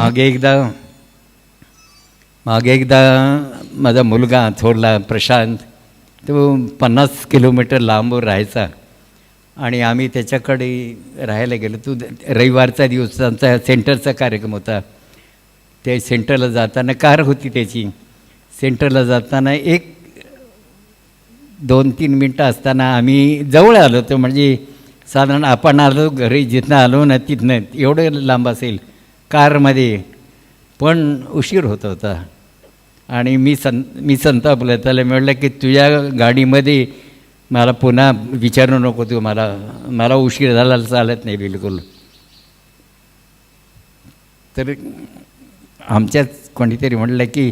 मागे एकदा मागे एकदा माझा मुलगा थोरला प्रशांत तो पन्नास किलोमीटर लांबवर राहायचा. आणि आम्ही त्याच्याकडे राहायला गेलो. तू रविवारचा दिवस त्यांचा सेंटरचा कार्यक्रम होता. ते सेंटरला जाताना कार होती त्याची. सेंटरला जाताना एक दोन तीन मिनटं असताना आम्ही जवळ आलो होतो. म्हणजे साधारण आपण आलो घरी जिथनं आलो ना तिथनं एवढं लांब असेल. कारमध्ये. पण उशीर होत होता. आणि मी सं मी संतापलं त्याला म्हटलं की तुझ्या गाडीमध्ये मला पुन्हा विचारू नको तू मला मला उशीर झाला चालत नाही बिलकुल. तर आमच्याच कोणीतरी म्हटलं की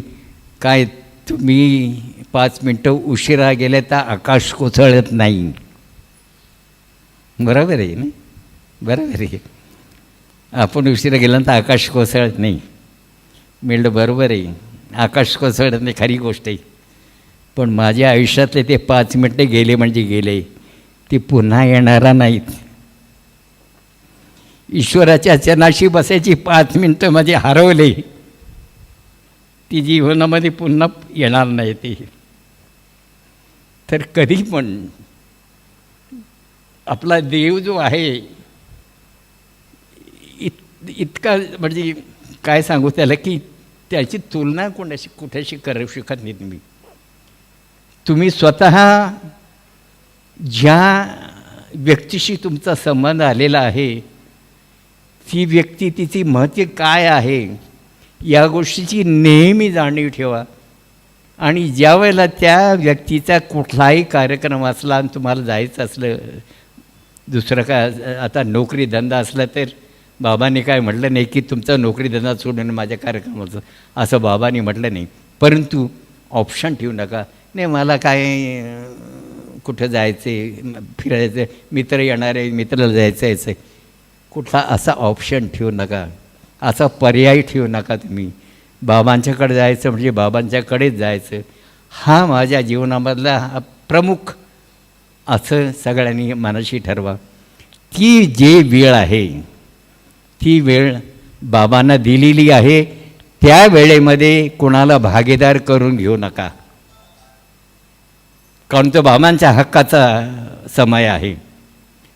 काय तुम्ही पाच मिनटं उशिरा गेले तर आकाश कोसळत नाही. बरोबर आहे ना? बरोबर आहे. आपण उशिरा गेल्यानंतर आकाश कोसळत नाही. मिळलं बरोबर आहे. आकाश कोसळत नाही खरी गोष्ट आहे. पण माझ्या आयुष्यातले ते पाच मिनटं गेले म्हणजे गेले. ते पुन्हा येणारा नाहीत. ईश्वराच्या चनाशी बसायची पाच मिनटं माझे हरवले. ती जीवनामध्ये पुन्हा येणार नाही ती. तर कधी पण आपला देव जो आहे इत इतका म्हणजे काय सांगू त्याला की त्याची तुलना कोणाशी कुठ्याशी करू शकत नाही तुम्ही. तुम्ही स्वतः ज्या व्यक्तीशी तुमचा संबंध आलेला आहे ती व्यक्ती तिची महत्त्व काय आहे या गोष्टीची नेहमी जाणीव ठेवा. आणि ज्या वेळेला त्या व्यक्तीचा कुठलाही कार्यक्रम असला आणि तुम्हाला जायचं असलं दुसरं काय आता नोकरी धंदा असला तर बाबांनी काय म्हटलं नाही की तुमचा नोकरी धंदा सोडून माझ्या कार्यक्रमाचं असं बाबांनी म्हटलं नाही. परंतु ऑप्शन ठेवू नका. नाही मला काय कुठं जायचं फिरायचं मित्र येणार आहे मित्राला जायचं यायचं कुठला असा ऑप्शन ठेवू नका. असा पर्याय ठेवू नका तुम्ही. बाबांच्याकडे जायचं म्हणजे बाबांच्याकडेच जायचं. हा माझ्या जीवनामधला हा प्रमुख असं सगळ्यांनी मनाशी ठरवा ती जे वेळ आहे ती वेळ बाबांना दिलेली आहे त्या वेळेमध्ये कोणाला भागीदार करून घेऊ नका. कारण तो बाबांच्या हक्काचा समय आहे.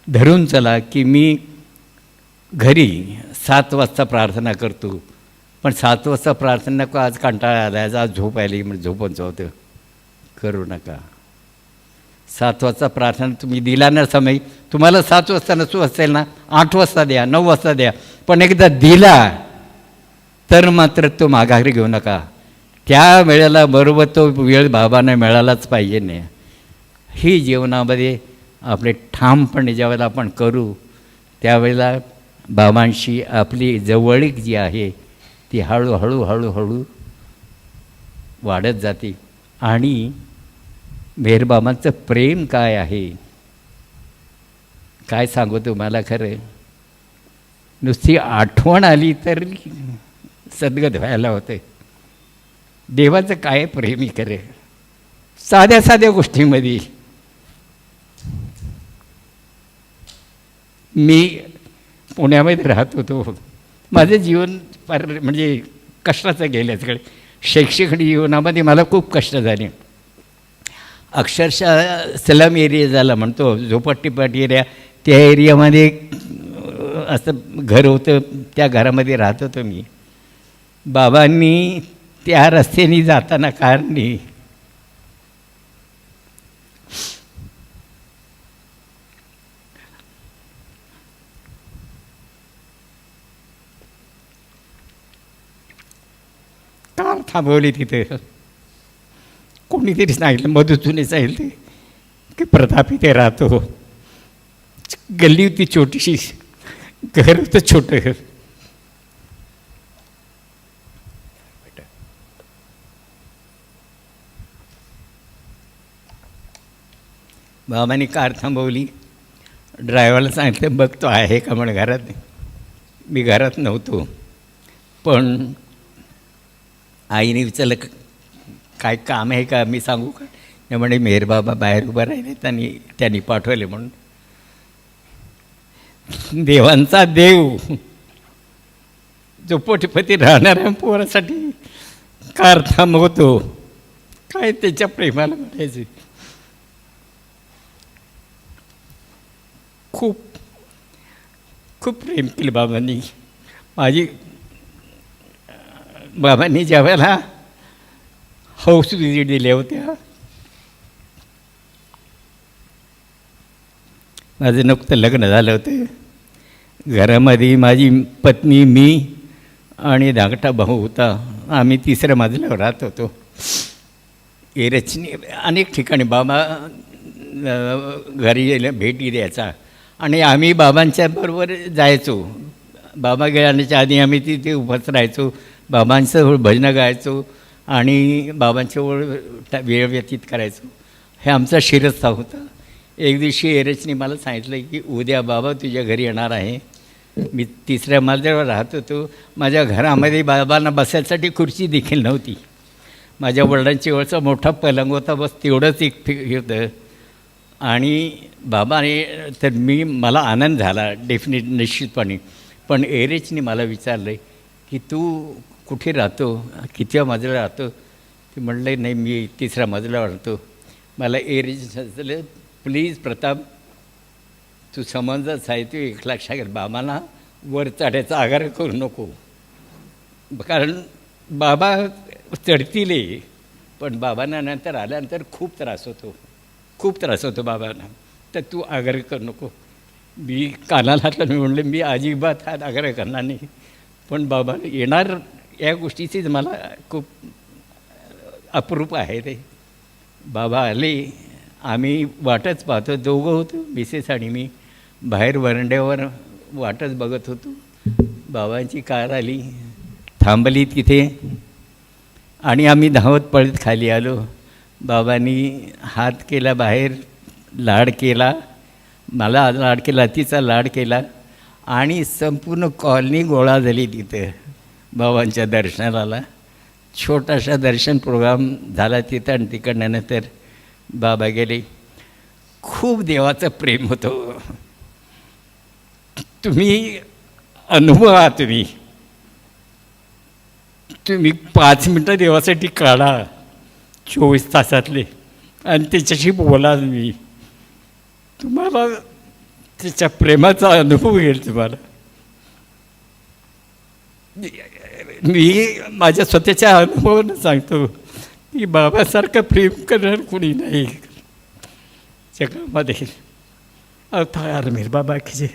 धरून चला की मी घरी सात वाजता प्रार्थना करतो. पण सात वाजता प्रार्थना नको आज कंटाळा आला आज आज झोप आली म्हणजे झोपून होतं करू नका. सात वाजता प्रार्थना तुम्ही दिला ना समय तुम्हाला सात वाजता नसू असेल ना आठ वाजता द्या नऊ वाजता द्या पण एकदा दिला तर मात्र तो माघारी घेऊ नका. त्या वेळेला बरोबर तो वेळ बाबांना मिळालाच पाहिजे नाही ही जीवनामध्ये आपले ठामपणे ज्यावेळेला आपण करू त्यावेळेला बाबांशी आपली जवळीक जी आहे ती हळूहळू हळूहळू वाढत जाते. आणि मेहरबाबांचं प्रेम काय आहे? काय सांगू तुम्हाला खरं? नुसती आठवण आली तर सदगत व्हायला होते. देवाचं काय प्रेमी करे साध्या साध्या गोष्टीमध्ये. मी पुण्यामध्ये राहत होतो. माझं जीवन फार म्हणजे कष्टाचं गेलं सगळे. शैक्षणिक जीवनामध्ये मला खूप कष्ट झाले. अक्षरशः सलम एरिया झाला म्हणतो झोपट्टीपाटी एरिया. त्या एरियामध्ये असं घर होतं त्या घरामध्ये राहत होतो मी. बाबांनी त्या रस्त्याने जाताना कारणी कार थांबवली तिथे. कोणीतरी सांगितलं मधुसूने सांगितलं की प्रताप इथे राहतो. गल्ली होती छोटीशी घर होतं छोटं बाबाने कार थांबवली. ड्रायव्हरला सांगितलं बघ तो आहे का म्हण घरात? मी घरात नव्हतो. पण आईने विचारलं काय काम आहे का मी सांगू का? ते म्हणे मेहर बाबा बाहेर उभा राहिले त्यांनी त्यांनी पाठवले म्हणून. देवांचा देव. जो पोटीपती राहणाऱ्या पोरासाठी कार थांबवतो काय त्याच्या प्रेमाला म्हणायचं? खूप खूप प्रेम केलं बाबांनी. माझी बाबांनी ज्या वेळेला हौस विजिट दिल्या होत्या. माझं नुकतं लग्न झालं होतं. घरामध्ये माझी पत्नी मी आणि धाकटा भाऊ होता. आम्ही तिसऱ्या मजल्यावर राहत होतो. एरचनी अनेक ठिकाणी बाबा घरी गेल्या भेटी द्यायचा. आणि आम्ही बाबांच्या बरोबर जायचो. बाबा गेल्याच्या आधी आम्ही तिथे उभंच राहायचो. बाबांचं भजनं गायचो. आणि बाबांच्यावर वेळ व्यतीत करायचो. हे आमचा शिरस्ता होता. एक दिवशी एरचनी मला सांगितलं की उद्या बाबा तुझ्या घरी येणार आहे. मी तिसऱ्या मजल्यावर राहत होतो. माझ्या घरामध्ये बाबांना बसायसाठी खुर्ची देखील नव्हती. माझ्या वडिलांच्या वेळचा मोठा पलंग होता बस तेवढंच एक फि- होतं. आणि बाबाने तर मी मला आनंद झाला डेफिनेट निश्चितपणे. पण एरेचने मला विचारलं की तू कुठे राहतो? कितव्या मजला राहतो? ते म्हणलं नाही मी तिसऱ्या मजल्यावर राहतो. मला एरेच असलं प्लीज प्रताप तू समजा साहित्य एक लक्षात घे. बाबांना वर चढायचा आगार करू नको. कारण बाबा चढतील पण बाबांना नंतर आल्यानंतर खूप त्रास होतो. खूप त्रास होतो बाबांना. तर तू आग्रह करू नको. मी कानाला हातला मी म्हणलं मी अजिबात हा आग्रह करणार नाही. पण बाबा येणार या गोष्टीचीच मला खूप अप्रूप आहे ते. बाबा आले आम्ही वाटच पाहतो दोघं होतो. मिसेस आणि मी बाहेर वरंड्यावर वाटच बघत होतो. बाबांची कार आली थांबली तिथे. आणि आम्ही धावत पळत खाली आलो. बाबांनी हात केला बाहेर लाड केला. मला लाड केला तिचा लाड केला. आणि संपूर्ण कॉलनी गोळा झाली तिथं. बाबांच्या दर्शनाला. छोटासा दर्शन प्रोग्राम झाला तिथं आणि तिकडनं नंतर बाबा गेले. खूप देवाचं प्रेम होतं. तुम्ही अनुभवा तुम्ही. तुम्ही पाच मिनटं देवासाठी काढा. चोवीस तासातले. आणि त्याच्याशी बोला तुम्ही. तुम्हाला त्याच्या प्रेमाचा अनुभव येईल तुम्हाला. मी माझ्या स्वतःच्या अनुभवानं सांगतो की बाबासारखं प्रेम करणार कोणी नाही. जगामध्ये. अवतार मीर बाबा की